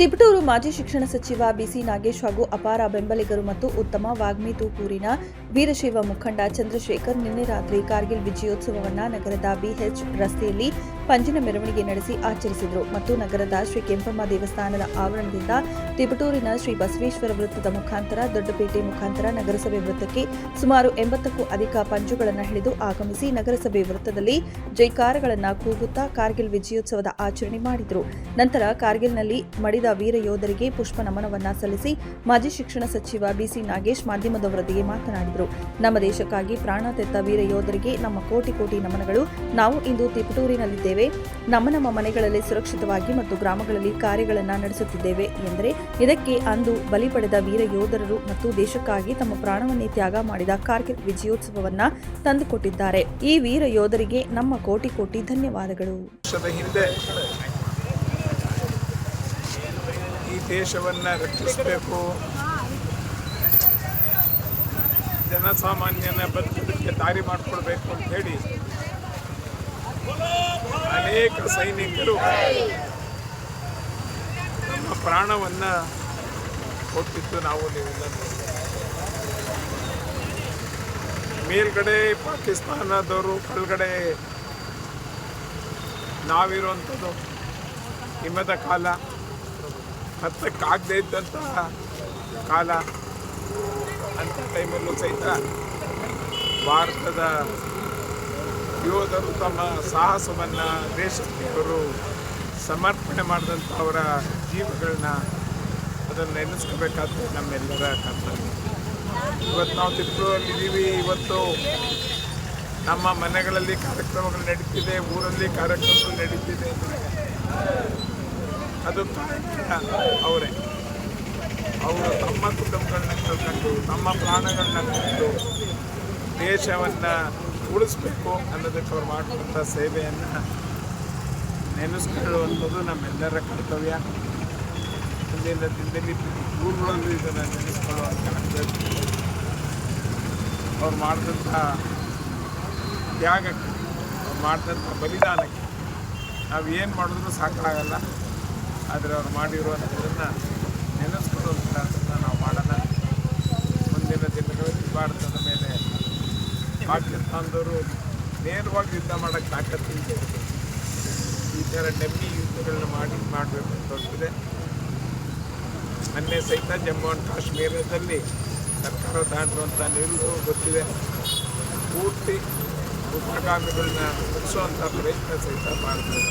ತಿಪಟೂರು ಮಾಜಿ ಶಿಕ್ಷಣ ಸಚಿವ ಬಿಸಿ ನಾಗೇಶ್ ಹಾಗೂ ಅಪಾರ ಬೆಂಬಲಿಗರು ಮತ್ತು ಉತ್ತಮ ವಾಗ್ಮಿ ತೂಕೂರಿನ ವೀರಶೈವ ಮುಖಂಡ ಚಂದ್ರಶೇಖರ್ ನಿನ್ನೆ ರಾತ್ರಿ ಕಾರ್ಗಿಲ್ ವಿಜಯೋತ್ಸವವನ್ನ ನಗರದ ಬಿಎಚ್ ರಸ್ತೆಯಲ್ಲಿ ಪಂಜಿನ ಮೆರವಣಿಗೆ ನಡೆಸಿ ಆಚರಿಸಿದರು ಮತ್ತು ನಗರದ ಶ್ರೀ ಕೆಂಪಮ್ಮ ದೇವಸ್ಥಾನದ ಆವರಣದಿಂದ ತಿಪಟೂರಿನ ಶ್ರೀ ಬಸವೇಶ್ವರ ವೃತ್ತದ ಮುಖಾಂತರ, ದೊಡ್ಡಪೇಟೆ ಮುಖಾಂತರ ನಗರಸಭೆ ವೃತ್ತಕ್ಕೆ ಸುಮಾರು ಎಂಬತ್ತಕ್ಕೂ ಅಧಿಕ ಪಂಜುಗಳನ್ನು ಹಿಡಿದು ಆಗಮಿಸಿ ನಗರಸಭೆ ವೃತ್ತದಲ್ಲಿ ಜೈಕಾರಗಳನ್ನು ಕೂಗುತ್ತಾ ಕಾರ್ಗಿಲ್ ವಿಜಯೋತ್ಸವದ ಆಚರಣೆ ಮಾಡಿದರು. ನಂತರ ಕಾರ್ಗಿಲ್ನಲ್ಲಿ ಮಡಿದ ವೀರ ಯೋಧರಿಗೆ ಪುಷ್ಪ ನಮನವನ್ನ ಸಲ್ಲಿಸಿ ಮಾಜಿ ಶಿಕ್ಷಣ ಸಚಿವ ಬಿಸಿ ನಾಗೇಶ್ ಮಾಧ್ಯಮದವರೊಂದಿಗೆ ಮಾತನಾಡಿದರು. ನಮ್ಮ ದೇಶಕ್ಕಾಗಿ ಪ್ರಾಣ ತೆತ್ತ ವೀರ ಯೋಧರಿಗೆ ನಮ್ಮ ಕೋಟಿ ಕೋಟಿ ನಮನಗಳು. ನಾವು ಇಂದು ತಿಪಟೂರಿನಲ್ಲಿದ್ದೇವೆ. ನಮ್ಮ ನಮ್ಮ ಮನೆಗಳಲ್ಲಿ ಸುರಕ್ಷಿತವಾಗಿ ಮತ್ತು ಗ್ರಾಮಗಳಲ್ಲಿ ಕಾರ್ಯಗಳನ್ನು ನಡೆಸುತ್ತಿದ್ದೇವೆ ಎಂದರೆ ಇದಕ್ಕೆ ಅಂದು ಬಲಿ ಪಡೆದ ವೀರ ಯೋಧರರು ಮತ್ತು ದೇಶಕ್ಕಾಗಿ ತಮ್ಮ ಪ್ರಾಣವನ್ನೇ ತ್ಯಾಗ ಮಾಡಿದ ಕಾರ್ಗಿಲ್ ವಿಜಯೋತ್ಸವವನ್ನ ತಂದುಕೊಟ್ಟಿದ್ದಾರೆ. ಈ ವೀರ ಯೋಧರಿಗೆ ನಮ್ಮ ಕೋಟಿ ಕೋಟಿ ಧನ್ಯವಾದಗಳು. ಈ ದೇಶವನ್ನು ರಕ್ಷಿಸಬೇಕು. ಜನಸಾಮಾನ್ಯನ ಬದುಕೋದಕ್ಕೆ ದಾರಿ ಮಾಡಿಕೊಡ್ಬೇಕು ಅಂತ ಹೇಳಿ ಅನೇಕ ಸೈನಿಕರು ನಮ್ಮ ಪ್ರಾಣವನ್ನು ಕೊಟ್ಟಿದ್ದು ನಾವು ನೀವೆಲ್ಲ. ಮೇಲ್ಗಡೆ ಪಾಕಿಸ್ತಾನದವರು, ಕೆಳಗಡೆ ನಾವಿರುವಂಥದ್ದು. ಹಿಮದ ಕಾಲ. ಹತ್ತಕ್ಕಾಗದೇ ಇದ್ದಂತಹ ಕಾಲ ಅಂಥ ಟೈಮಲ್ಲೂ ಸಹಿತ ಭಾರತದ ಯೋಧರು ತಮ್ಮ ಸಾಹಸವನ್ನು ದೇಶಕ್ಕೆ ಅವರು ಸಮರ್ಪಣೆ ಮಾಡಿದಂಥ ಅವರ ಜೀವಗಳನ್ನ ಅದನ್ನು ನೆನೆಸ್ಕೋಬೇಕಾದ್ರೆ ನಮ್ಮೆಲ್ಲರ ಕರ್ತವ್ಯ. ಇವತ್ತು ನಾವು ತಿರುಪತಿಯಲ್ಲಿದ್ದೀವಿ, ಇವತ್ತು ನಮ್ಮ ಮನೆಗಳಲ್ಲಿ ಕಾರ್ಯಕ್ರಮಗಳು ನಡೀತಿದೆ, ಊರಲ್ಲಿ ಕಾರ್ಯಕ್ರಮಗಳು ನಡೀತಿದೆ ಅದು ಅವರೇ. ಅವರು ತಮ್ಮ ಕುಟುಂಬಗಳನ್ನ ಕಳ್ಕೊಂಡು, ತಮ್ಮ ಪ್ರಾಣಗಳನ್ನ ಕೊಟ್ಟು ದೇಶವನ್ನು ಉಳಿಸ್ಬೇಕು ಅನ್ನೋದಕ್ಕೆ ಅವ್ರು ಮಾಡುವಂಥ ಸೇವೆಯನ್ನು ನೆನೆಸ್ಕೊಳ್ಳುವಂಥದ್ದು ನಮ್ಮೆಲ್ಲರ ಕರ್ತವ್ಯ. ಮುಂದಿನ ದಿನದಲ್ಲಿ ಊರುಗಳಲ್ಲೂ ಇದನ್ನು ನೆನೆಸ್ಕೊಳ್ಳುವಂಥ ಅವ್ರು ಮಾಡಿದಂಥ ತ್ಯಾಗಕ್ಕೆ, ಅವ್ರು ಮಾಡಿದಂಥ ಬಲಿದಾನಕ್ಕೆ ನಾವು ಏನು ಮಾಡಿದ್ರು ಸಾಕಾಗಲ್ಲ. ಆದರೆ ಅವ್ರು ಮಾಡಿರುವಂಥದ್ದನ್ನು ನೆನೆಸ್ಕೊಳ್ಳುವಂಥದ್ದನ್ನು ನಾವು ಮಾಡೋಣ ಮುಂದಿನ ದಿನಗಳಲ್ಲಿ ಭಾರತದ ಮೇಲೆ ಪಾಕಿಸ್ತಾನದವರು ನೇರವಾಗಿ ಯುದ್ಧ ಮಾಡೋಕ್ಕೆ ತಾಕತ್ತಿದೆ ಈ ಥರ ಡಮ್ಮಿ ಯುದ್ಧಗಳನ್ನ ಮಾಡಿ ಮಾಡಬೇಕು ಅಂತ ಹೊರಟಿದೆ ಮೊನ್ನೆ ಸಹಿತ ಜಮ್ಮು ಆ್ಯಂಡ್ ಕಾಶ್ಮೀರದಲ್ಲಿ ಸರ್ಕಾರ ದಾಟುವಂಥ ನಿಲುವು ಗೊತ್ತಿದೆ. ಪೂರ್ತಿ ಉಪಗಾಮಿಗಳನ್ನ ಮುಗಿಸುವಂಥ ಪ್ರಯತ್ನ ಸಹಿತ ಮಾಡ್ತಾರೆ